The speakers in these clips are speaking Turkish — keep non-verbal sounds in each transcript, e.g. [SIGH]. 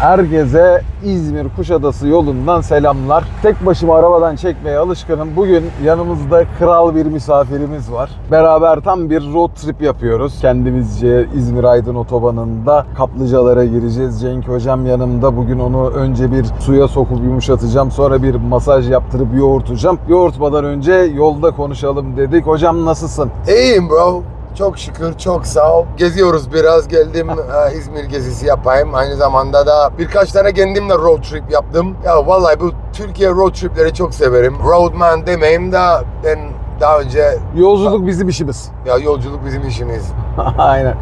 Herkese İzmir Kuşadası yolundan selamlar. Tek başıma arabadan çekmeye alışkınım. Bugün yanımızda kral bir misafirimiz var. Beraber tam bir road trip yapıyoruz. Kendimizce İzmir Aydın otobanında kaplıcalara gireceğiz. Cenk hocam yanımda. Bugün onu önce bir suya sokup yumuşatacağım. Sonra bir masaj yaptırıp yoğurtacağım. Yoğurtmadan önce yolda konuşalım dedik. Hocam nasılsın? İyiyim bro. Çok şükür, çok sağ ol. Geziyoruz biraz. Geldim [LAUGHS] e, İzmir gezisi yapayım. Aynı zamanda da birkaç tane kendimle road trip yaptım. Ya vallahi bu Türkiye road tripleri çok severim. Roadman demeyeyim de ben daha önce Yolculuk bizim işimiz. ya yolculuk bizim işimiz. [LAUGHS] Aynen.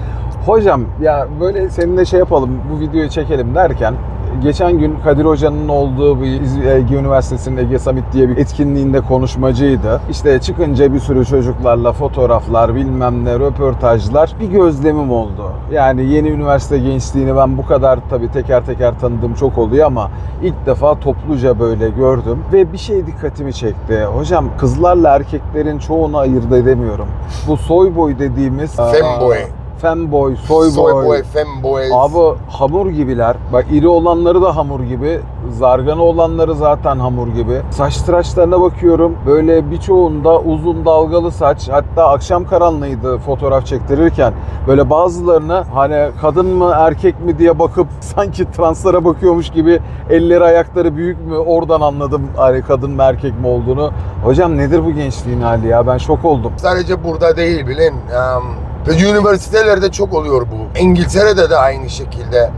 Hocam ya böyle seninle şey yapalım bu videoyu çekelim derken geçen gün Kadir Hoca'nın olduğu bir İz- Ege Üniversitesi'nin Ege Summit diye bir etkinliğinde konuşmacıydı. İşte çıkınca bir sürü çocuklarla fotoğraflar bilmem ne röportajlar bir gözlemim oldu. Yani yeni üniversite gençliğini ben bu kadar tabii teker teker tanıdığım çok oluyor ama ilk defa topluca böyle gördüm ve bir şey dikkatimi çekti. Hocam kızlarla erkeklerin çoğunu ayırt edemiyorum. Bu soy boy dediğimiz Femboy. Femboy, soy, Soy boy. boy, femboy. Abi hamur gibiler. Bak iri olanları da hamur gibi. Zargana olanları zaten hamur gibi. Saç tıraşlarına bakıyorum. Böyle birçoğunda uzun dalgalı saç. Hatta akşam karanlığıydı fotoğraf çektirirken. Böyle bazılarını hani kadın mı erkek mi diye bakıp [LAUGHS] sanki translara bakıyormuş gibi elleri ayakları büyük mü oradan anladım hani kadın mı erkek mi olduğunu. Hocam nedir bu gençliğin hali ya? Ben şok oldum. Sadece burada değil bilin. Um, ve üniversitelerde çok oluyor bu. İngiltere'de de aynı şekilde.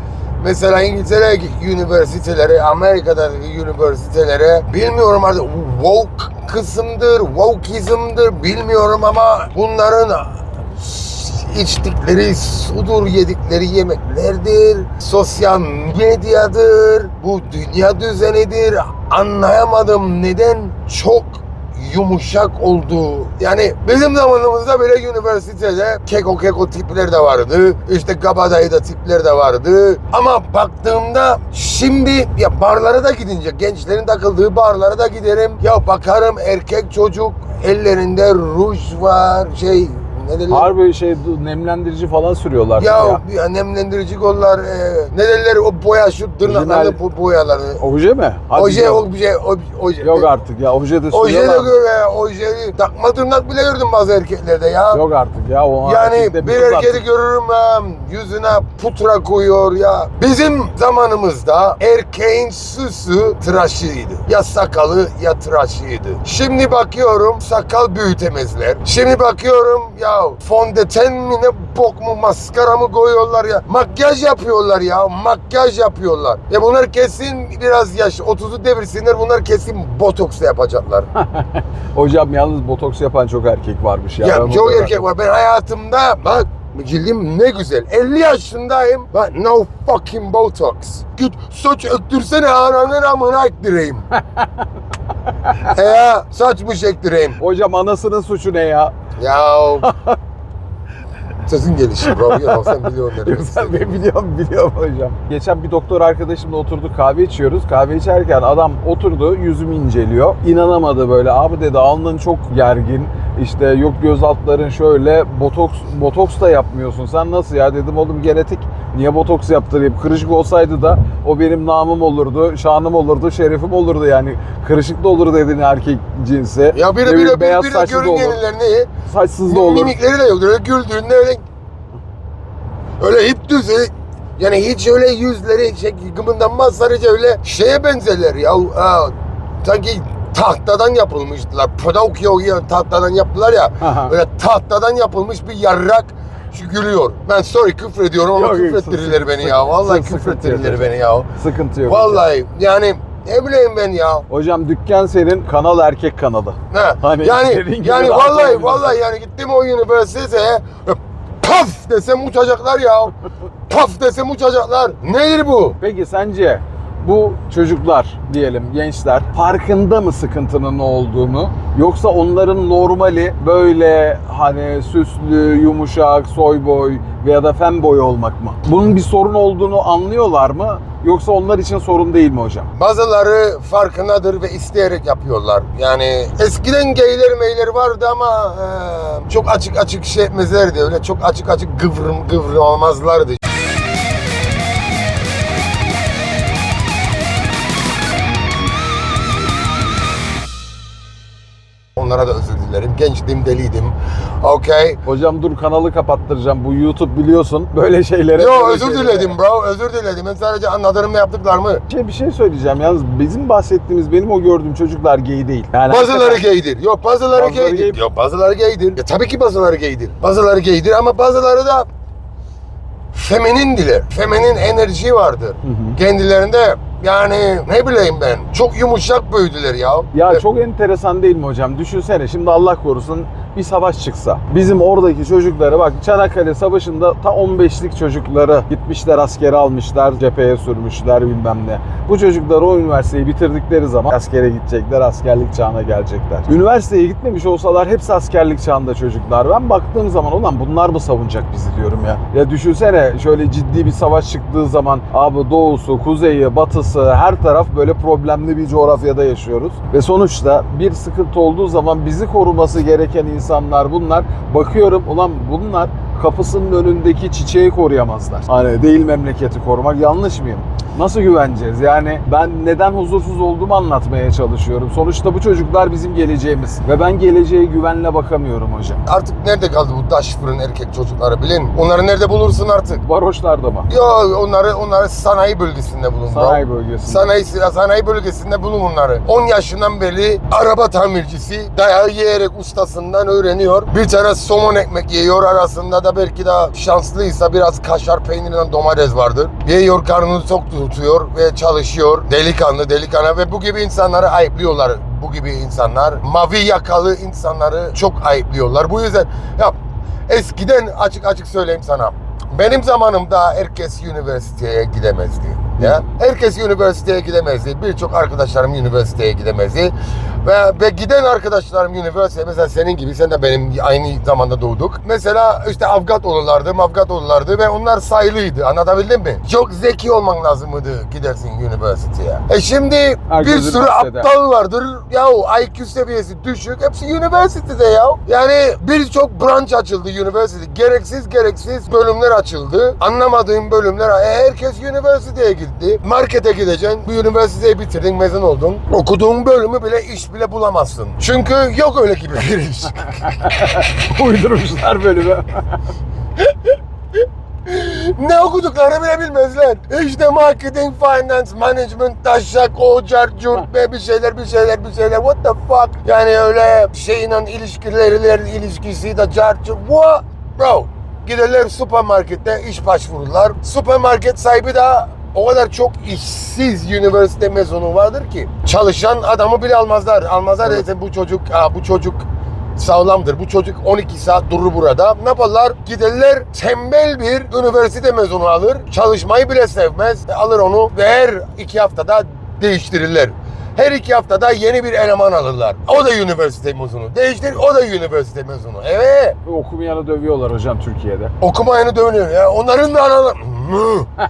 Mesela İngiltere üniversiteleri, Amerika'da üniversitelere bilmiyorum artık woke kısımdır, wokeizm'dır bilmiyorum ama bunların içtikleri sudur, yedikleri yemeklerdir, sosyal medyadır, bu dünya düzenidir. Anlayamadım neden çok yumuşak oldu. Yani bizim zamanımızda böyle üniversitede keko keko tipler de vardı. İşte kabadayı da tipler de vardı. Ama baktığımda şimdi ya barlara da gidince gençlerin takıldığı barlara da giderim. Ya bakarım erkek çocuk ellerinde ruj var şey ne derler? Harbi şey nemlendirici falan sürüyorlar. Ya, ya nemlendirici kollar e, ne derler o boya şu tırnaklarını bu boyaları. Oje mi? Hadi Oje ya. o bir şey o, oje. Yok artık ya oje de Oje de sürüyorlar. göre ojeyi takma tırnak bile gördüm bazı erkeklerde ya. Yok artık ya o yani bir erkeği artık. görürüm yüzüne putra koyuyor ya. Bizim zamanımızda erkeğin süsü tıraşıydı. Ya sakalı ya tıraşıydı. Şimdi bakıyorum sakal büyütemezler. Şimdi bakıyorum ya fondöten mi ne bok mu maskara mı koyuyorlar ya. Makyaj yapıyorlar ya makyaj yapıyorlar. Ya bunlar kesin biraz yaş 30'u devirsinler bunlar kesin botoks da yapacaklar. [LAUGHS] Hocam yalnız botoks yapan çok erkek varmış ya. Ya Ben çok erkek var. Ben hayatımda bak cildim ne güzel. 50 yaşındayım. Bak no fucking botox. Git saç öktürsene ananın amına ektireyim. He [LAUGHS] ya saçmış ektireyim. Hocam anasının suçu ne ya? Ya [LAUGHS] Sözün gelişi bro. Ya, sen biliyorsun ne demek Güzel istediğimi. ben biliyorum biliyorum hocam. Geçen bir doktor arkadaşımla oturduk kahve içiyoruz. Kahve içerken adam oturdu yüzümü inceliyor. İnanamadı böyle abi dedi alnın çok gergin. İşte yok göz altların şöyle botoks botoks da yapmıyorsun. Sen nasıl ya dedim oğlum genetik. Niye botoks yaptırayım? Kırışık olsaydı da o benim namım olurdu, şanım olurdu, şerefim olurdu yani. Kırışık da olur dedin erkek cinsi. Ya bir Ne de bir bileyim, de beyaz bir de saçlı da olur, saçsız da olur. Mimikleri de yok. Öyle güldüğünde öyle öyle hip düz öyle- yani hiç öyle yüzleri şey gımındanmaz sadece öyle şeye benzerler ya. Ha, sanki tahtadan yapılmıştılar. Pinokyo ya tahtadan yaptılar ya. Aha. Öyle tahtadan yapılmış bir yarrak şu gülüyor. Ben sorry küfür ediyorum ama Yok, küfrettirirler sıkıntı- beni ya. Vallahi sıkıntı küfrettirirler yok. beni ya. Sıkıntı yok. Vallahi yani ne bileyim ben ya. Hocam dükkan senin, kanal erkek kanalı. Ha, Hani yani yani vallahi vallahi yani gittim o üniversiteye e, paf desem uçacaklar ya. [LAUGHS] Paf desem uçacaklar. Nedir bu? Peki sence bu çocuklar diyelim gençler farkında mı sıkıntının olduğunu yoksa onların normali böyle hani süslü, yumuşak, soy boy veya da femboy olmak mı? Bunun bir sorun olduğunu anlıyorlar mı yoksa onlar için sorun değil mi hocam? Bazıları farkındadır ve isteyerek yapıyorlar. Yani eskiden geyler meyler vardı ama e, çok açık açık şey etmezlerdi. Öyle çok açık açık gıvrım gıvrım olmazlardı. Onlara da özür dilerim. Gençtim, deliydim. Okey. Hocam dur kanalı kapattıracağım. Bu YouTube biliyorsun böyle şeylere. Yo böyle özür şeylere- diledim bro. Özür diledim. Ben sadece anladığımı yaptıklarımı. Şey, bir şey söyleyeceğim yalnız bizim bahsettiğimiz benim o gördüğüm çocuklar gay değil. Yani Bazıları hakikaten- gaydir. Yok bazıları Bazıları gaydir. gay. Yok bazıları gaydir. Ya, tabii ki bazıları gaydir. Bazıları gaydir ama bazıları da feminindiler. Feminin enerji vardır. Hı hı. Kendilerinde yani ne bileyim ben çok yumuşak büyüdüler ya. Ya Ve- çok enteresan değil mi hocam? Düşünsene şimdi Allah korusun bir savaş çıksa. Bizim oradaki çocukları bak Çanakkale Savaşı'nda ta 15'lik çocukları gitmişler askere almışlar, cepheye sürmüşler bilmem ne. Bu çocuklar o üniversiteyi bitirdikleri zaman askere gidecekler, askerlik çağına gelecekler. Üniversiteye gitmemiş olsalar hepsi askerlik çağında çocuklar. Ben baktığım zaman ulan bunlar mı savunacak bizi diyorum ya. Ya düşünsene şöyle ciddi bir savaş çıktığı zaman abi doğusu, kuzeyi, batısı her taraf böyle problemli bir coğrafyada yaşıyoruz. Ve sonuçta bir sıkıntı olduğu zaman bizi koruması gereken insanlar bunlar. Bakıyorum ulan bunlar kapısının önündeki çiçeği koruyamazlar. Hani değil memleketi korumak yanlış mıyım? Nasıl güveneceğiz? Yani ben neden huzursuz olduğumu anlatmaya çalışıyorum. Sonuçta bu çocuklar bizim geleceğimiz. Ve ben geleceğe güvenle bakamıyorum hocam. Artık nerede kaldı bu taş fırın erkek çocukları bilin? Onları nerede bulursun artık? Varoşlarda mı? Yo onları onları sanayi bölgesinde bulun bro. Sanayi bölgesinde. Sanayi, sanayi bölgesinde bulun bunları. 10 yaşından beri araba tamircisi dayağı yiyerek ustasından öğreniyor. Bir tane somon ekmek yiyor arasında da belki de şanslıysa biraz kaşar peynirinden domates vardır. Yiyor karnını tok tutuyor ve çalışıyor. Delikanlı delikanlı ve bu gibi insanları ayıplıyorlar. Bu gibi insanlar mavi yakalı insanları çok ayıplıyorlar. Bu yüzden ya eskiden açık açık söyleyeyim sana. Benim zamanımda herkes üniversiteye gidemezdi. Ya herkes üniversiteye gidemezdi. Birçok arkadaşlarım üniversiteye gidemezdi. Ve, ve giden arkadaşlarım üniversiteye mesela senin gibi sen de benim aynı zamanda doğduk. Mesela işte Afgat olurlardı, Mafgat olurlardı ve onlar sayılıydı. Anlatabildim mi? Çok zeki olman lazımdı gidersin üniversiteye. E şimdi Herkes bir sürü üniversitede. aptal vardır. Ya IQ seviyesi düşük. Hepsi üniversitede ya. Yani birçok branş açıldı üniversitede. Gereksiz gereksiz bölümler açıldı. Anlamadığım bölümler. E, herkes üniversiteye gitti. Markete gideceksin. Bu üniversiteyi bitirdin, mezun oldun. Okuduğun bölümü bile iş bile bulamazsın. Çünkü yok öyle gibi bir iş. [LAUGHS] Uydurmuşlar bölümü. [LAUGHS] ne okuduklarını bile bilmezler. İşte marketing, finance, management, taşak, o, car, curt be bir şeyler bir şeyler bir şeyler. What the fuck? Yani öyle şeyle ilişkileri ilişkisi de car, curt. What? Bro. Giderler süpermarkette iş başvururlar. Süpermarket sahibi de o kadar çok işsiz üniversite mezunu vardır ki çalışan adamı bile almazlar. Almazlar Evet. bu çocuk, ha, bu çocuk sağlamdır. Bu çocuk 12 saat durur burada. Ne yaparlar? Giderler tembel bir üniversite mezunu alır. Çalışmayı bile sevmez. E, Alır onu ve her iki haftada değiştirirler. Her iki haftada yeni bir eleman alırlar. O da üniversite mezunu. Değiştir, o da üniversite mezunu. Evet. Okumayanı dövüyorlar hocam Türkiye'de. Okumayanı dövünüyor ya. Onların da analı... Hı. [LAUGHS]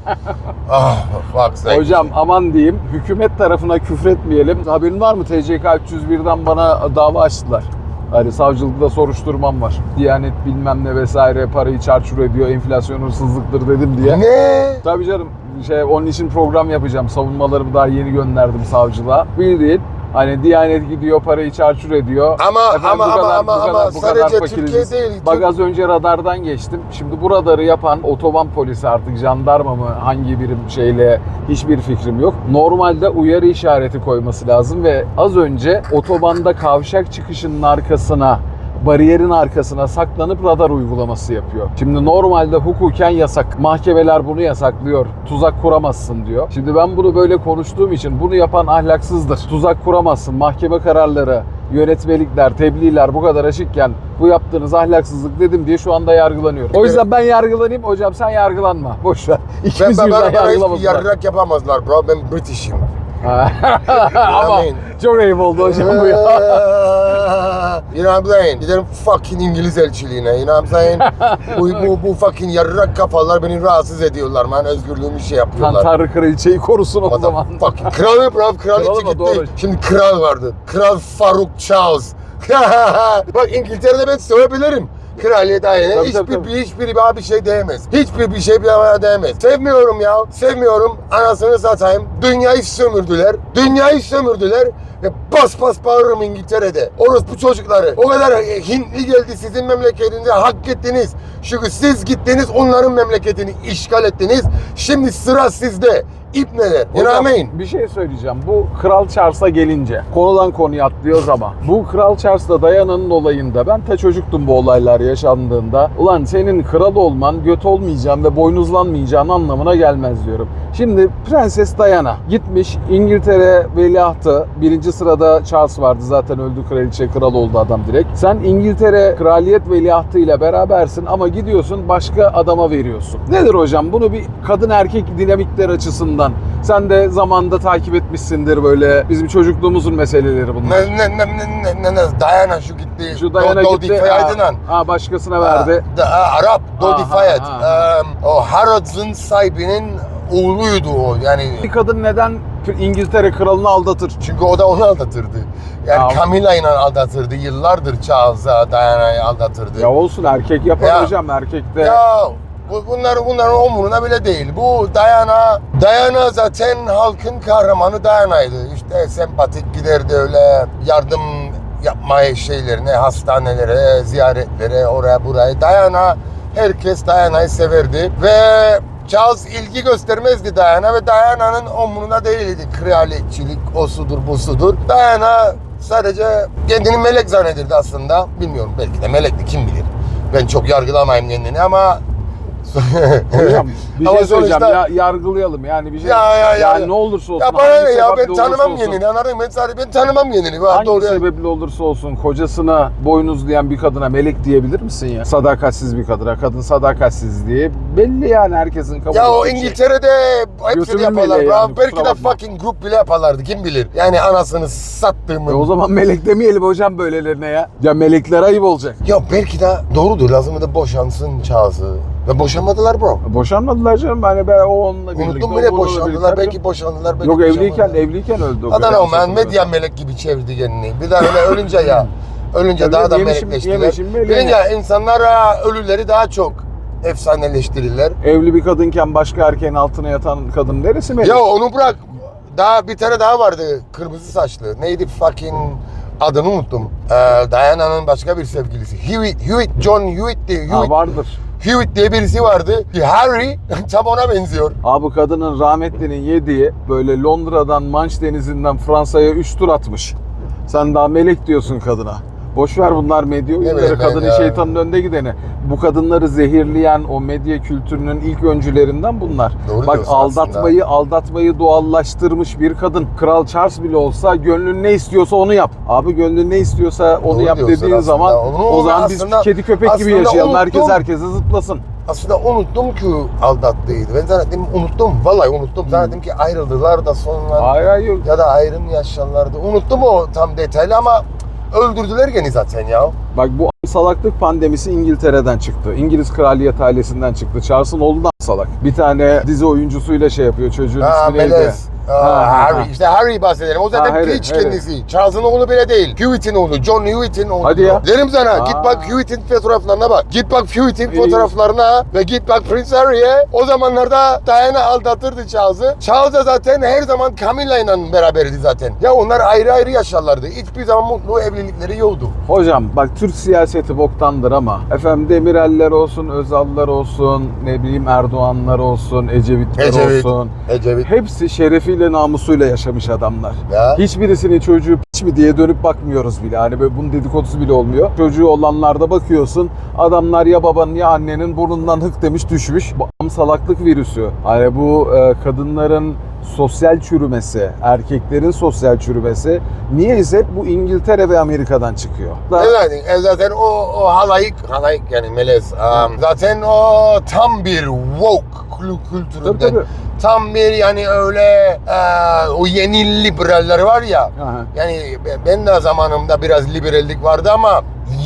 ah sake. Hocam aman diyeyim hükümet tarafına küfretmeyelim. Haberin var mı TCK 301'den bana dava açtılar. Hani savcılıkta soruşturmam var. Diyanet bilmem ne vesaire parayı çarçur ediyor, enflasyon hırsızlıktır dedim diye. Ne? Tabii canım şey onun için program yapacağım. Savunmalarımı daha yeni gönderdim savcılığa. Bildiğin hani Diyanet gidiyor parayı çarçur ediyor. Ama Efendim, ama bu ama kadar- ama bu kadar- ama bu kadar sadece fakiriz Türkiye değil. Bak az önce radardan geçtim. Şimdi bu radarı yapan otoban polisi artık jandarma mı hangi birim şeyle hiçbir fikrim yok. Normalde uyarı işareti koyması lazım ve az önce otobanda kavşak çıkışının arkasına bariyerin arkasına saklanıp radar uygulaması yapıyor. Şimdi normalde hukuken yasak. Mahkemeler bunu yasaklıyor. Tuzak kuramazsın diyor. Şimdi ben bunu böyle konuştuğum için bunu yapan ahlaksızdır. Tuzak kuramazsın. Mahkeme kararları, yönetmelikler, tebliğler bu kadar açıkken bu yaptığınız ahlaksızlık dedim diye şu anda yargılanıyorum. O yüzden ben yargılanayım hocam sen yargılanma. Boş ver. [LAUGHS] Ben, İkimiz ben, birden ben, bana hiçbir yapamazlar bro. Ben British'im. [LAUGHS] Ama I mean- çok ayıp oldu hocam bu ya. [LAUGHS] you know what I'm saying? Giderim fucking İngiliz elçiliğine. You know what I'm saying? [LAUGHS] bu, bu, bu fucking yarrak kafalar beni rahatsız ediyorlar. Ben özgürlüğümü şey yapıyorlar. Tanrı kraliçeyi korusun o zaman. Fucking kral yok. Kraliçe Kral ama gitti. doğru. Şimdi kral vardı. Kral Faruk Charles. [LAUGHS] Bak İngiltere'de ben sövebilirim. Kraliyet ailene Tabii, hiçbir, tabii, tabii. hiçbiri bana bir şey diyemez. Hiçbir bir şey bana diyemez. Sevmiyorum ya. Sevmiyorum. Anasını satayım. Dünyayı sömürdüler. Dünyayı sömürdüler. Ve bas bas bağırırım İngiltere'de. Orospu çocukları. O kadar e, Hintli geldi sizin memleketinize hak ettiniz. Çünkü siz gittiniz onların memleketini işgal ettiniz. Şimdi sıra sizde. İbneler. You know what I mean? Bir şey söyleyeceğim. Bu Kral Charles'a gelince konudan konuya atlıyoruz ama bu Kral Charles'la Diana'nın olayında ben ta çocuktum bu olaylar yaşandığında. Ulan senin kral olman göt olmayacağın ve boynuzlanmayacağın anlamına gelmez diyorum. Şimdi Prenses Diana gitmiş İngiltere veliahtı. Birinci sırada Charles vardı zaten öldü kraliçe kral oldu adam direkt. Sen İngiltere kraliyet veliahtı ile berabersin ama gidiyorsun başka adama veriyorsun. Nedir hocam? Bunu bir kadın erkek dinamikler açısından sen de zamanda takip etmişsindir böyle bizim çocukluğumuzun meseleleri bunlar. Ne ne ne ne ne ne Diana şu gitti. Şu Diana Do- Dodi gitti. Ha, ha, başkasına verdi. Ha, da- Arap Dodi ha. Em, o Harrods'ın sahibinin oğluydu o. Yani Bir kadın neden İngiltere kralını aldatır? çünkü o da onu aldatırdı. Yani Ya- Camilla ile aldatırdı. Yıllardır Charles'a Diana'yı aldatırdı. Ya olsun erkek yapar Ya. hocam erkekte. Ya bu, bunlar bunların umuruna bile değil. Bu Diana, Diana zaten halkın kahramanı Diana'ydı. İşte sempatik giderdi öyle yardım yapmaya şeylerine, hastanelere, ziyaretlere, oraya buraya. Diana, herkes Diana'yı severdi ve Charles ilgi göstermezdi Diana ve Diana'nın umuruna değildi. Kraliyetçilik, o sudur, bu sudur. Diana sadece kendini melek zannedirdi aslında. Bilmiyorum belki de melekti kim bilir. Ben çok yargılamayayım kendini ama Hocam [LAUGHS] bir Ama şey söyleyeceğim sonuçta- ya yargılayalım yani bir şey. Ya, ya, ya, yani ya. ne olursa olsun. ya bana hangi ne ya sebeple ben tanımam olursa olsun, yenini anladın mı? Ben sadece ben tanımam yenini. Ha, Hangi doğru ya. sebeple olursa olsun kocasına boynuzlayan bir kadına melek diyebilir misin ya? Sadakatsiz bir kadına, kadın sadakatsiz diye belli yani herkesin kabul Ya o ettiği şey. İngiltere'de hepsini yaparlar. yani, bro. kusura Belki de bakma. fucking grup bile yaparlardı kim bilir. Yani anasını sattığımı. E o zaman melek demeyelim hocam böylelerine ya. Ya melekler ayıp olacak. Ya belki de doğrudur lazım da boşansın Charles'ı. Ve boşanmadılar bro. Boşanmadılar canım hani ben o onunla birlikte. Unuttun o bununla boşandılar? Belki boşandılar. Belki Yok evliyken boşanmadılar. evliyken öldü o kadar. know man medya melek gibi çevirdi kendini. Bir daha öyle ölünce ya. Ölünce Tabii, daha da yemişim- melekleştiler. yemişim. Bilince insanlar ölüleri daha çok efsaneleştirirler. Evli bir kadınken başka erkeğin altına yatan kadın neresi melek? Ya onu bırak. Daha bir tane daha vardı. Kırmızı saçlı. Neydi fucking adını unuttum. Ee, Diana'nın başka bir sevgilisi. Hewitt, Hewitt, John Hewitt diye. Ha, Hewitt, vardır. Hewitt diye birisi vardı. Harry [LAUGHS] tam ona benziyor. Abi kadının rahmetlinin yediği böyle Londra'dan Manş denizinden Fransa'ya 3 tur atmış. Sen daha melek diyorsun kadına. Boş ver bunlar medya oyunları. ben Kadının ya. şeytanın önde gideni. Bu kadınları zehirleyen o medya kültürünün ilk öncülerinden bunlar. Doğru Bak aldatmayı aldatmayı doğallaştırmış bir kadın. Kral Charles bile olsa gönlün ne istiyorsa onu yap. Abi gönlün ne istiyorsa onu Doğru yap dediğin aslında. zaman Onu- o zaman biz aslında- kedi köpek gibi aslında yaşayalım. Herkes herkese zıplasın. Aslında unuttum ki aldattıydı. Ben zannettim unuttum. Vallahi unuttum. Zannettim ki ayrıldılar da sonra Hayır hayır. ya da ayrım yaşarlardı. Unuttum o tam detaylı ama öldürdüler geni zaten ya. Bak bu salaklık pandemisi İngiltere'den çıktı. İngiliz kraliyet ailesinden çıktı. Charles'ın oğlu da salak. Bir tane dizi oyuncusuyla şey yapıyor. Çocuğun Ha ismi neydi? Melez. Ha, Ha, ha, Harry. ha. İşte Harry bahsedelim. O zaten Ha, Harry, Harry. kendisi. Charles'ın oğlu bile değil. Hewitt'in oğlu. John Hewitt'in oğlu. Hadi ya. Derim sana. Aa. Git bak Hewitt'in fotoğraflarına bak. Git bak Hewitt'in İyi. fotoğraflarına ve git bak Prince Harry'e. O zamanlarda Diana aldatırdı Charles'ı. Charles da zaten her zaman Camilla ile beraberdi zaten. Ya onlar ayrı ayrı yaşarlardı. Hiçbir zaman mutlu evlilikleri yoktu. Hocam bak Türk siyaseti boktandır ama efendim Demireller olsun, Özallar olsun, ne bileyim Erdoğanlar olsun, Ecevitler Ecevit. olsun. Ecevit. Hepsi şerefiyle namusuyla yaşamış adamlar. Ya. Hiçbirisinin çocuğu piç mi diye dönüp bakmıyoruz bile. Hani böyle bunun dedikodusu bile olmuyor. Çocuğu olanlarda bakıyorsun. Adamlar ya babanın ya annenin burnundan hık demiş düşmüş. Salaklık virüsü. Hani bu e, kadınların sosyal çürümesi, erkeklerin sosyal çürümesi niyeyse hep bu İngiltere ve Amerika'dan çıkıyor. Evet, e, zaten o, o halayık, halayık yani melez. um, zaten o tam bir woke Tabii kültüründen. tabii. Tam bir yani öyle e, o yeni liberaller var ya. Aha. Yani ben de zamanımda biraz liberallik vardı ama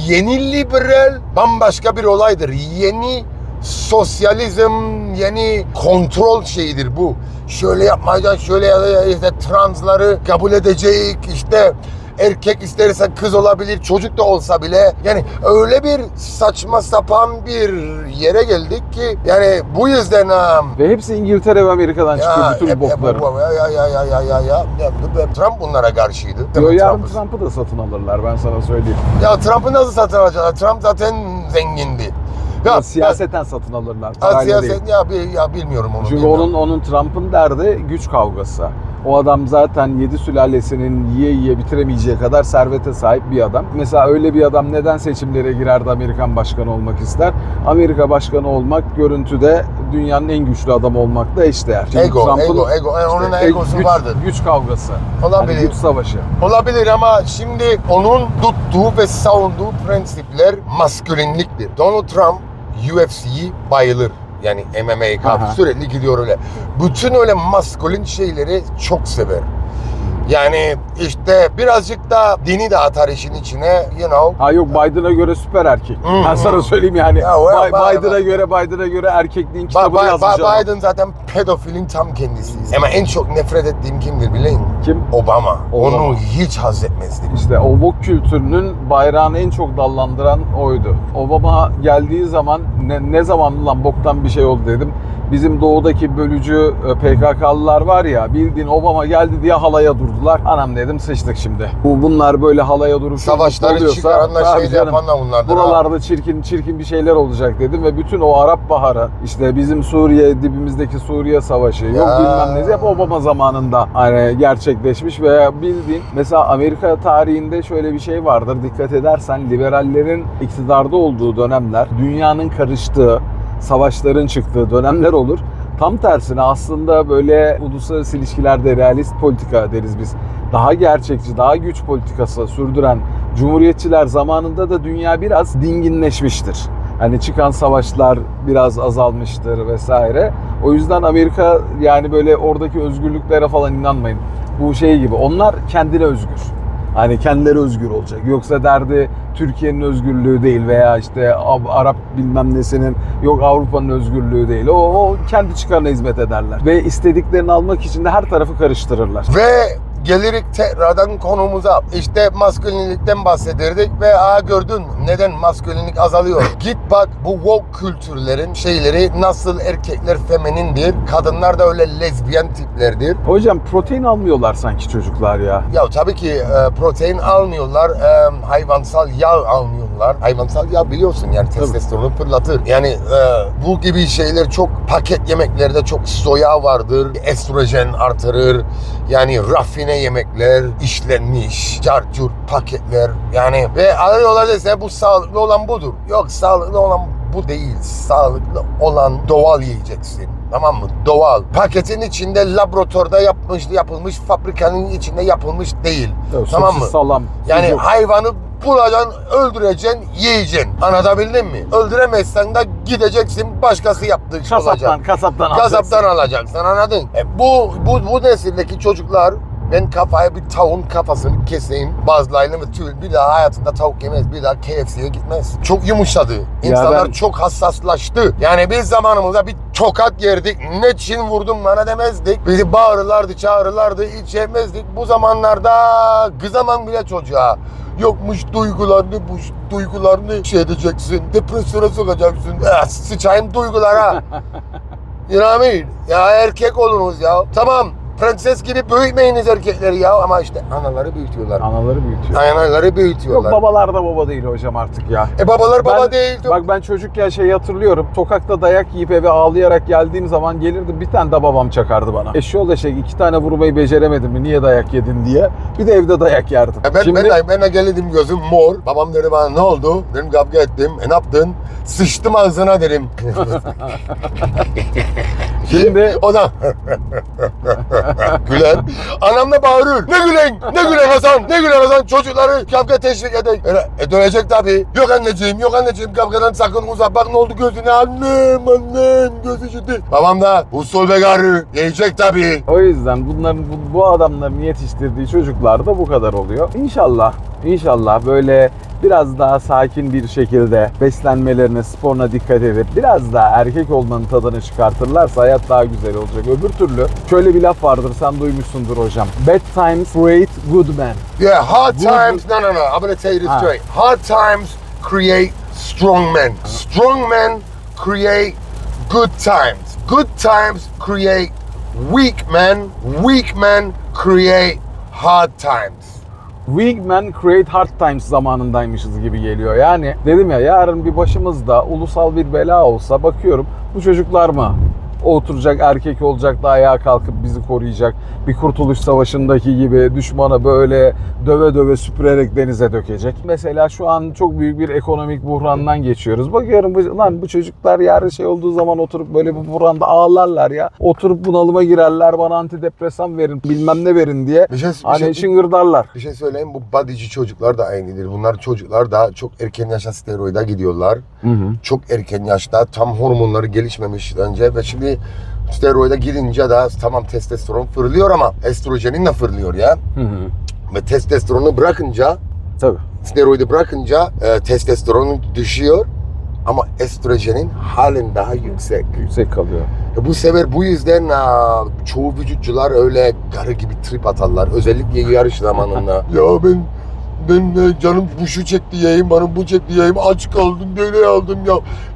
yeni liberal bambaşka bir olaydır. Yeni sosyalizm, yeni kontrol şeyidir bu. Şöyle yapmayacaksın, şöyle ya- işte transları kabul edecek, işte erkek isterse kız olabilir, çocuk da olsa bile. Yani öyle bir saçma sapan bir yere geldik ki yani bu yüzden ha, Ve hepsi İngiltere ve Amerika'dan çıkıyor bütün hep- hep bokları. ya ya ya ya ya ya ya Ya, Trump bunlara karşıydı. Yo, yarın Trump'ı- Trump'ı da satın alırlar ben sana söyleyeyim. Ya Trump'ı nasıl satın alacaklar? Trump zaten zengindi. Ya, siyaseten satın alırlar. Ya, değil. siyaset ya, ya bilmiyorum onu. Çünkü bilmiyorum. onun onun Trump'ın derdi güç kavgası. O adam zaten yedi sülalesinin yiye yiye bitiremeyeceği kadar servete sahip bir adam. Mesela öyle bir adam neden seçimlere girerdi Amerikan başkanı olmak ister? Amerika başkanı olmak görüntüde dünyanın en güçlü adamı olmakla eşdeğer. Çünkü Ego, Trump'ın ego, ego. Yani onun işte egosu güç, vardır. Güç kavgası. Olabilir. Yani güç savaşı. Olabilir ama şimdi onun tuttuğu ve savunduğu prensipler maskülinliktir. Donald Trump UFC'yi bayılır. Yani karşı Aha. sürekli gidiyor öyle. Bütün öyle maskülin şeyleri çok sever. Yani işte birazcık da dini de atar işin içine, you know. Ha yok Biden'a göre süper erkek. Hı ben sana söyleyeyim yani. Ya, ba- Biden'a göre Biden'a göre erkekliğin kitabını Ba- yazmış Ba-. Biden zaten pedofilin tam kendisi. Ama en çok nefret ettiğim kimdir bileyim? Kim? Obama. Obama. Onu hiç haz etmezdim. İşte o woke kültürünün bayrağını en çok dallandıran oydu. Obama geldiği zaman ne, ne zaman lan boktan bir şey oldu dedim. Bizim doğudaki bölücü e, PKK'lılar var ya bildiğin Obama geldi diye halaya durdular. Anam dedim sıçtık şimdi. Bu bunlar böyle halaya durup Savaşları çıkaranlar şey yapanlar bunlardır. Buralarda çirkin çirkin bir şeyler olacak dedim ve bütün o Arap Baharı işte bizim Suriye dibimizdeki Suriye Savaşı yok Ya. bilmem ne hep Obama zamanında hani gerçekleşmiş veya bildiğin mesela Amerika tarihinde şöyle bir şey vardır dikkat edersen liberallerin iktidarda olduğu dönemler dünyanın karıştığı savaşların çıktığı dönemler olur. Tam tersine aslında böyle uluslararası ilişkilerde realist politika deriz biz. Daha gerçekçi, daha güç politikası sürdüren cumhuriyetçiler zamanında da dünya biraz dinginleşmiştir. Hani çıkan savaşlar biraz azalmıştır vesaire. O yüzden Amerika yani böyle oradaki özgürlüklere falan inanmayın. Bu şey gibi onlar kendine özgür. Hani kendileri özgür olacak. Yoksa derdi Türkiye'nin özgürlüğü değil veya işte Arap bilmem nesinin yok Avrupa'nın özgürlüğü değil. O, o kendi çıkarına hizmet ederler. Ve istediklerini almak için de her tarafı karıştırırlar. Ve gelirik tekrardan konumuza. İşte maskülinlikten bahsederdik ve aa gördün mü? neden maskülinlik azalıyor. [LAUGHS] Git bak bu woke kültürlerin şeyleri nasıl erkekler feminindir, kadınlar da öyle lezbiyen tiplerdir. Hocam protein almıyorlar sanki çocuklar ya. Ya tabii ki e, protein almıyorlar, e, hayvansal yağ almıyorlar. Hayvansal yağ biliyorsun yani testosteronu fırlatır. Yani e, bu gibi şeyler çok paket yemeklerde çok soya vardır. Estrojen artırır. Yani rafine yemekler, işlenmiş, carcur paketler. Yani ve arıyorlar dese bu sağlıklı olan budur. Yok sağlıklı olan bu değil. Sağlıklı olan doğal yiyeceksin. Tamam mı? Doğal. Paketin içinde laboratuvarda yapmış, yapılmış, fabrikanın içinde yapılmış değil. Tamam Sosis, mı? Salam. Yani hayvanı bulacaksın, öldüreceksin, yiyeceksin. Anlatabildim mi? Öldüremezsen de gideceksin başkası yaptığı olacak. kasaptan, kasaptan alacaksın. Kasaptan alacaksın anladın? E, bu, bu, bu nesildeki çocuklar ben kafaya bir tavuğun kafasını keseyim. Bazılarını ve tül bir daha hayatında tavuk yemez. Bir daha KFC'ye gitmez. Çok yumuşadı. İnsanlar ben- çok hassaslaştı. Yani biz zamanımızda bir tokat yerdik. Ne Çin vurdun bana demezdik. Bizi bağırırlardı, çağırırlardı, hiç yemezdik. Bu zamanlarda kızaman bile çocuğa. Yokmuş duygularını, bu duygularını şey edeceksin. Depresyona sokacaksın. Eh, sıçayım duygulara. [LAUGHS] You know what I mean? Ya erkek olunuz ya. Tamam. Prenses gibi büyütmeyiniz erkekleri ya. Ama işte anaları büyütüyorlar. Anaları büyütüyor. Anaları Yok büyütüyorlar. babalar da baba değil hocam artık ya. E babalar baba Ben- değil. Bak ben çocukken şey hatırlıyorum. Sokakta dayak yiyip eve ağlayarak geldiğim zaman gelirdi bir tane de babam çakardı bana. Eşyol eşek iki tane vurmayı beceremedim mi? Niye dayak yedin diye. Bir de evde dayak yerdim. E ben, Şimdi ben, de, ben de geldim gözüm mor. Babam dedi bana ne oldu? Dedim kavga ettim. E ne yaptın? Sıçtım ağzına dedim. [LAUGHS] [LAUGHS] Şimdi- o da [LAUGHS] [LAUGHS] güler. Anam da bağırır. Ne gülen? Ne gülen Hasan? Ne gülen Hasan? Çocukları kavga teşvik edin. E, e dövecek tabii. Yok anneciğim, yok anneciğim kavgadan sakın uzak. Bak ne oldu gözüne? Annem, annem gözü ciddi. Babam da usul ve garı. Yiyecek tabii. o yüzden bunların bu, bu adamların yetiştirdiği çocuklar da bu kadar oluyor. İnşallah, inşallah böyle biraz daha sakin bir şekilde beslenmelerine, sporuna dikkat edip biraz daha erkek olmanın tadını çıkartırlarsa hayat daha güzel olacak. Öbür türlü şöyle bir laf vardır sen duymuşsundur hocam. Bad times create good men. Yeah, hard Good- times. No, no, no. I'm gonna tell you this Ah. straight. Hard times create strong men. Strong men create good times. Good times create weak men. Weak men create hard times. Men create hard times zamanındaymışız gibi geliyor. Yani dedim ya yarın bir başımızda ulusal bir bela olsa bakıyorum bu çocuklar mı oturacak erkek olacak da ayağa kalkıp bizi koruyacak. Bir kurtuluş savaşındaki gibi düşmana böyle döve döve süpürerek denize dökecek. Mesela şu an çok büyük bir ekonomik buhrandan geçiyoruz. Bakıyorum bu, lan bu çocuklar yarın şey olduğu zaman oturup böyle bu buhranda ağlarlar ya. Oturup bunalıma girerler bana antidepresan verin bilmem ne verin diye. Bir şey- bir hani şey- şıngırdarlar. Bir şey söyleyeyim bu bodyci çocuklar da aynıdır. Bunlar çocuklar da çok erken yaşta steroida gidiyorlar. Hı hı. Çok erken yaşta tam hormonları gelişmemiş önce ve şimdi steroida gidince de tamam testosteron fırlıyor ama estrojenin de fırlıyor ya. Hı hı. Ve testosteronu bırakınca Tabii. steroidi bırakınca e, testosteron düşüyor ama estrojenin halen daha yüksek. Yüksek kalıyor. E, bu sefer bu yüzden e, çoğu vücutçular öyle garı gibi trip atarlar. Özellikle yarış zamanında. [LAUGHS] ya ben ben e, canım bu şu çekti yayım, bana bu çekti yayım, aç kaldım, böyle aldım ya.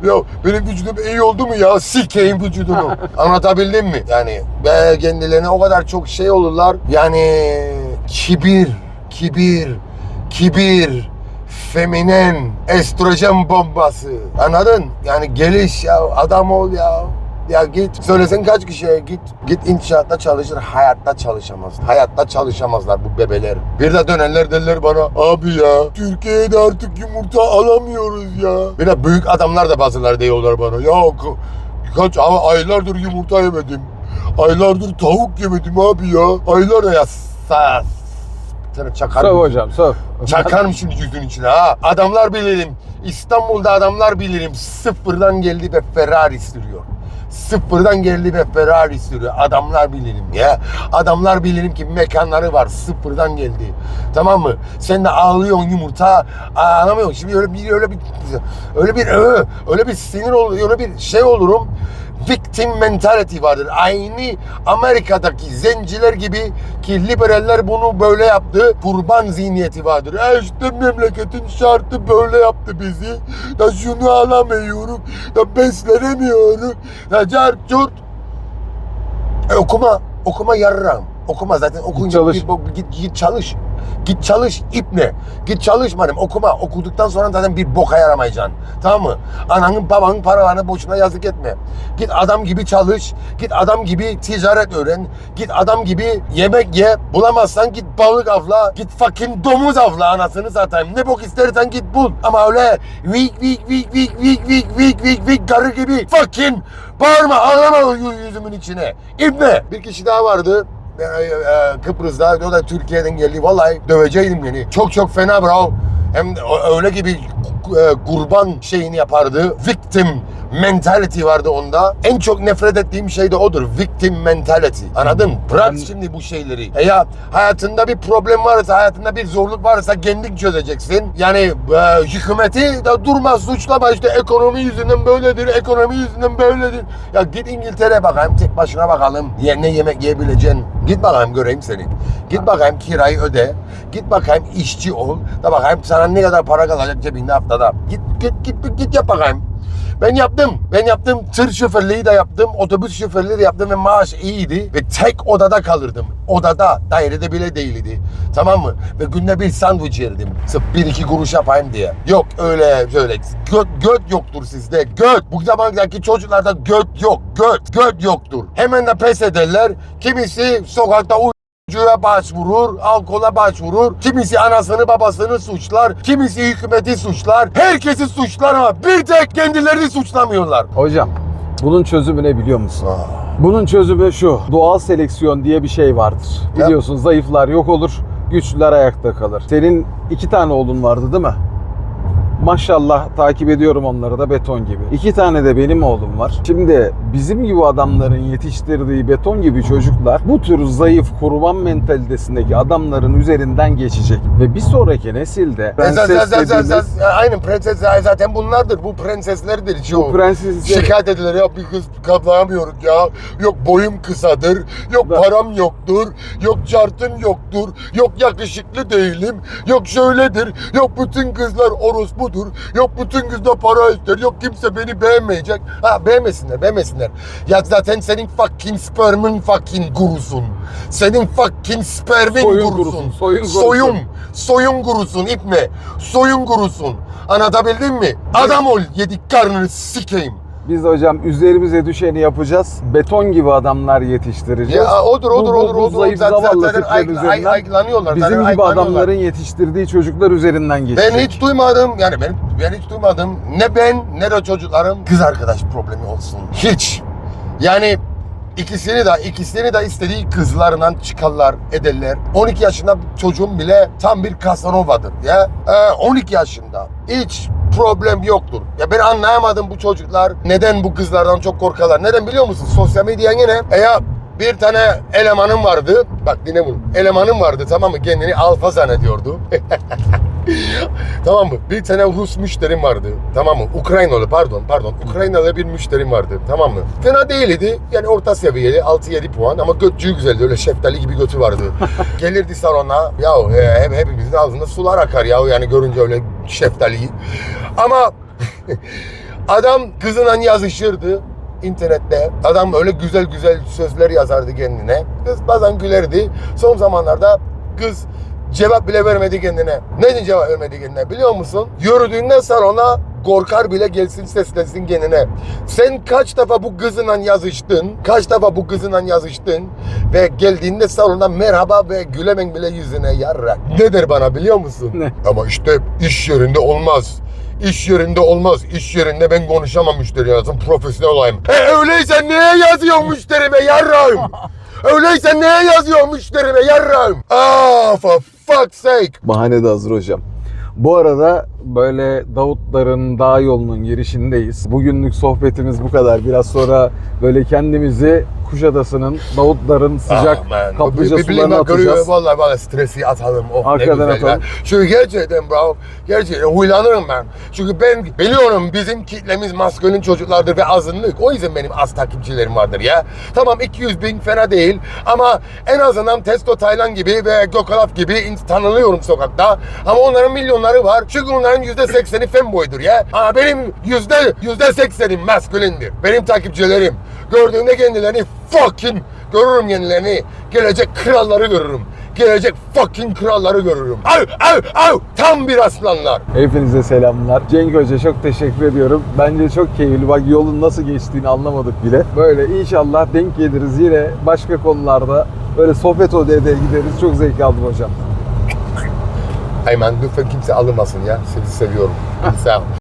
Ya benim vücudum iyi oldu mu ya? Sikeyim vücudumu. [LAUGHS] Anlatabildim mi? Yani ve kendilerine o kadar çok şey olurlar. Yani kibir, kibir, kibir, feminen, estrojen bombası. Anladın? Yani geliş ya, adam ol ya. Ya git söylesen kaç kişiye git git inşaatta çalışır hayatta çalışamaz. Hayatta çalışamazlar bu bebeler. Bir de dönerler derler bana abi ya Türkiye'de artık yumurta alamıyoruz ya. Bir de büyük adamlar da bazıları diyorlar bana ya ka- kaç aylardır yumurta yemedim. Aylardır tavuk yemedim abi ya. Aylar ya sas. Bir tane çakar Söv mı? hocam söv. Çakarım şimdi yüzün içine ha. Adamlar bilirim. İstanbul'da adamlar bilirim. Sıfırdan geldi ve Ferrari sürüyor. Sıfırdan geldi ve Ferrari sürüyor. Adamlar bilirim ya. Adamlar bilirim ki mekanları var. Sıfırdan geldi. Tamam mı? Sen de ağlıyorsun yumurta. Aa, Anlamıyorsun. Şimdi öyle bir öyle bir öyle bir öyle bir sinir olur, öyle bir şey olurum. Victim mentality vardır. Aynı Amerika'daki zenciler gibi ki liberaller bunu böyle yaptı. Kurban zihniyeti vardır. Ya işte memleketin şartı böyle yaptı bizi. Ya şunu alamıyorum. Ya beslenemiyorum. Ya cart curt. E, okuma. Okuma yarram. Okuma zaten okuyunca çalış. Git, git, git çalış. Git çalış ipne. Git çalış madem okuma. Okuduktan sonra zaten bir boka yaramayacaksın. Tamam mı? Ananın babanın paralarını boşuna yazık etme. Git adam gibi çalış. Git adam gibi ticaret öğren. Git adam gibi yemek ye. Bulamazsan git balık avla. Git fucking domuz avla anasını satayım. Ne bok istersen git bul. Ama öyle weak weak weak weak weak weak weak weak weak garı gibi fucking bağırma ağlama yüzümün içine. İbne. Bir kişi daha vardı. E, e, Kıbrıs'ta da Türkiye'den geldi. Vallahi döveceydim beni. Çok çok fena bravo. Hem öyle gibi e, kurban şeyini yapardı. Victim mentality vardı onda. En çok nefret ettiğim şey de odur. Victim mentality. Anladın? Bırak Ben- şimdi bu şeyleri. E ya hayatında bir problem varsa, hayatında bir zorluk varsa kendin çözeceksin. Yani e, hükümeti de durmaz suçlama işte ekonomi yüzünden böyledir, ekonomi yüzünden böyledir. Ya git İngiltere bakayım tek başına bakalım. Ye, ne yemek yiyebileceksin. Git bakayım göreyim seni. Git bakayım kirayı öde. Git bakayım işçi ol. Da bakayım sana ne kadar para kalacak cebinde haftada. Git git git git yap bakayım. Ben yaptım. Ben yaptım. Tır şoförlüğü de yaptım. Otobüs şoförlüğü de yaptım ve maaş iyiydi. Ve tek odada kalırdım. Odada. Dairede bile değildi. Tamam mı? Ve günde bir sandviç yerdim. Sırf bir iki kuruş yapayım diye. Yok öyle şöyle. Göt, göt yoktur sizde. Göt. Bu zamandaki çocuklarda göt yok. Göt. Göt yoktur. Hemen de pes ederler. Kimisi sokakta uy- Uyuşturucuya başvurur, alkola başvurur. Kimisi anasını babasını suçlar, kimisi hükümeti suçlar. Herkesi suçlar ama bir tek kendilerini suçlamıyorlar. Hocam bunun çözümü ne biliyor musun? Bunun çözümü şu. Doğal seleksiyon diye bir şey vardır. Biliyorsun zayıflar yok olur, güçlüler ayakta kalır. Senin iki tane oğlun vardı değil mi? Maşallah takip ediyorum onları da beton gibi. İki tane de benim oğlum var. Şimdi bizim gibi adamların yetiştirdiği beton gibi çocuklar bu tür zayıf kurban mentalitesindeki adamların üzerinden geçecek. Ve bir sonraki nesilde prenses dediğimiz Aynen prenses zaten bunlardır. Bu prenseslerdir bu çoğu. prensesleri Şikayet edilir ya bir kız kaplayamıyoruz ya. Yok boyum kısadır. Yok Da- param yoktur. Yok cartım yoktur. Yok yakışıklı değilim. Yok şöyledir. Yok bütün kızlar orospudur. Yok bütün kızlar para ister. Yok kimse beni beğenmeyecek. Ha beğenmesinler beğenmesinler. Ya zaten senin fucking spermin fucking gurusun. Senin fucking spermin Soyun gurusun. gurusun, soyun gurusun. Soyun. Soyun gurusun ipne. Soyun gurusun. Anlatabildim mi? Adam ol yedik karnını sikeyim. Biz hocam üzerimize düşeni yapacağız. Beton gibi adamlar yetiştireceğiz. Ya odur odur Bu- bu- odur bu odur. zayıf Zaten- zavallı zaten ay- ay- üzerinden ayıklanıyorlar. zaten Bizim gibi ayıklanıyorlar. adamların yetiştirdiği çocuklar üzerinden geçecek. Ben hiç duymadım yani ben, ben hiç duymadım ne ben ne de çocuklarım kız arkadaş problemi olsun. Hiç. Yani ikisini de ikisini de istediği kızlarından çıkarlar ederler. 12 yaşında çocuğum bile tam bir Casanova'dır ya. Ee, 12 yaşında. Hiç problem yoktur. Ya ben anlayamadım bu çocuklar neden bu kızlardan çok korkarlar. Neden biliyor musun? Sosyal medya yine eğer bir tane elemanım vardı. Bak dinle bunu. Elemanım vardı tamam mı? Kendini alfa zannediyordu. [LAUGHS] tamam mı? Bir tane Rus müşterim vardı. Tamam mı? Ukraynalı pardon pardon. Ukraynalı bir müşterim vardı. Tamam mı? Fena değildi. Yani orta seviyeli 6-7 puan ama götçüğü güzeldi. Öyle şeftali gibi götü vardı. [LAUGHS] Gelirdi salona. Ya e, hep, hepimizin ağzında sular akar ya. Yani görünce öyle şeftaliyi. Ama [LAUGHS] adam kızına yazışırdı internette. Adam öyle güzel güzel sözler yazardı kendine. Kız bazen gülerdi. Son zamanlarda kız cevap bile vermedi kendine. Neden cevap vermedi kendine biliyor musun? Yürüdüğünden salona korkar bile gelsin seslensin kendine. Sen kaç defa bu kızınla yazıştın? Kaç defa bu kızınla yazıştın? Ve geldiğinde salona merhaba ve gülemen bile yüzüne yarrak. Ne der bana biliyor musun? Ne? Ama işte iş yerinde olmaz. İş yerinde olmaz. İş yerinde ben konuşamam müşteri lazım. Profesyonel olayım. E öyleyse neye yazıyorsun müşterime yarrağım? [LAUGHS] öyleyse neye yazıyorsun müşterime yarrağım? Ah for fuck's sake. Bahane de hazır hocam. Bu arada böyle Davutların dağ yolunun girişindeyiz. Bugünlük sohbetimiz bu kadar. Biraz sonra böyle kendimizi Kuşadası'nın Davutların sıcak Ah, man. kaplıca sularına atacağız. Vallahi vallahi stresi atalım. Oh, ne Hakikaten güzel atalım. ya. Çünkü gerçekten bro. Gerçekten huylanırım ben. Çünkü ben biliyorum bizim kitlemiz maskölin çocuklardır ve azınlık. O yüzden benim az takipçilerim vardır ya. Tamam 200 bin fena değil ama en azından Testo Taylan gibi ve Gökalaf gibi in- tanınıyorum sokakta. Ama onların milyonları var. Çünkü onların yüzde sekseni femboydur ya. Ama benim yüzde yüzde seksenim maskülindir. Benim takipçilerim. Gördüğünde kendilerini fucking görürüm kendilerini. Gelecek kralları görürüm. Gelecek fucking kralları görürüm. Av av av tam bir aslanlar. Hepinize selamlar. Cenk Hoca çok teşekkür ediyorum. Bence çok keyifli. Bak yolun nasıl geçtiğini anlamadık bile. Böyle inşallah denk geliriz yine başka konularda. Böyle sohbet odaya da gideriz. Çok zevk aldım hocam. Ayman lütfen kimse alınmasın ya. Sizi seviyorum. Sağ ol.